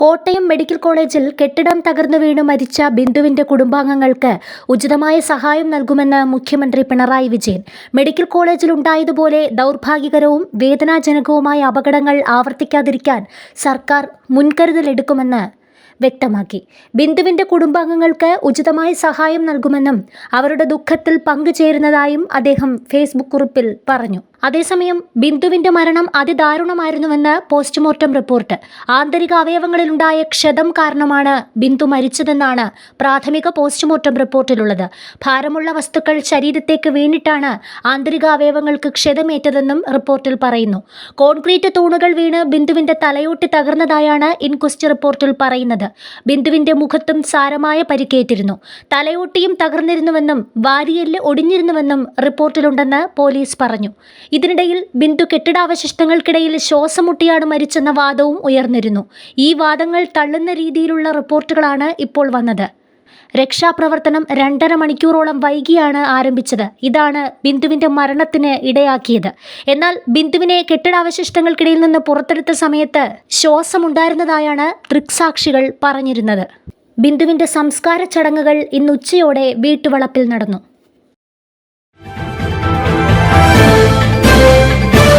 Kottayam medical കോളേജിൽ കെട്ടിടം തകർന്നു വീണ് മരിച്ച ബിന്ദുവിന്റെ കുടുംബാംഗങ്ങൾക്ക് ഉചിതമായ സഹായം നൽകുമെന്ന് മുഖ്യമന്ത്രി പിണറായി വിജയൻ. മെഡിക്കൽ കോളേജിൽ ഉണ്ടായതുപോലെ ദൗർഭാഗ്യകരവും വേദനാജനകവുമായ അപകടങ്ങൾ ആവർത്തിക്കാതിരിക്കാൻ സർക്കാർ മുൻകരുതലെടുക്കുമെന്ന് വ്യക്തമാക്കി. ബിന്ദുവിന്റെ കുടുംബാംഗങ്ങൾക്ക് ഉചിതമായ സഹായം നൽകുമെന്നും അവരുടെ ദുഃഖത്തിൽ പങ്കുചേരുന്നതായും അദ്ദേഹം ഫേസ്ബുക്ക് കുറിപ്പിൽ പറഞ്ഞു. അതേസമയം ബിന്ദുവിന്റെ മരണം അതിദാരുണമായിരുന്നുവെന്ന് പോസ്റ്റ്മോർട്ടം റിപ്പോർട്ട്. ആന്തരിക അവയവങ്ങളിലുണ്ടായ ക്ഷതം കാരണമാണ് ബിന്ദു മരിച്ചതെന്നാണ് പ്രാഥമിക പോസ്റ്റ്മോർട്ടം റിപ്പോർട്ടിലുള്ളത്. ഭാരമുള്ള വസ്തുക്കൾ ശരീരത്തേക്ക് വീണിട്ടാണ് ആന്തരിക അവയവങ്ങൾക്ക് ക്ഷതമേറ്റതെന്നും റിപ്പോർട്ടിൽ പറയുന്നു. കോൺക്രീറ്റ് തൂണുകൾ വീണ് ബിന്ദുവിന്റെ തലയോട്ടി തകർന്നതായാണ് ഇൻക്വസ്റ്റ് റിപ്പോർട്ടിൽ പറയുന്നത്. ബിന്ദുവിന്റെ മുഖത്തും സാരമായ പരിക്കേറ്റിരുന്നു. തലയോട്ടിയും തകർന്നിരുന്നുവെന്നും വാരിയെല്ല് ഒടിഞ്ഞിരുന്നുവെന്നും റിപ്പോർട്ടിലുണ്ടെന്ന് പോലീസ് പറഞ്ഞു. ഇതിനിടയിൽ ബിന്ദു കെട്ടിടാവശിഷ്ടങ്ങൾക്കിടയിൽ ശ്വാസം മുട്ടിയാണ് മരിച്ചെന്ന വാദവും ഉയർന്നിരുന്നു. ഈ വാദങ്ങൾ തള്ളുന്ന രീതിയിലുള്ള റിപ്പോർട്ടുകളാണ് ഇപ്പോൾ വന്നത്. രക്ഷാപ്രവർത്തനം രണ്ടര മണിക്കൂറോളം വൈകിയാണ് ആരംഭിച്ചത്. ഇതാണ് ബിന്ദുവിന്റെ മരണത്തിന് ഇടയാക്കിയത്. എന്നാൽ ബിന്ദുവിനെ കെട്ടിടാവശിഷ്ടങ്ങൾക്കിടയിൽ നിന്ന് പുറത്തെടുത്ത സമയത്ത് ശ്വാസമുണ്ടായിരുന്നതായാണ് ദൃക്സാക്ഷികൾ പറഞ്ഞിരുന്നത്. ബിന്ദുവിന്റെ സംസ്കാര ചടങ്ങുകൾ ഇന്ന് ഉച്ചയോടെ വീട്ടുവളപ്പിൽ നടന്നു.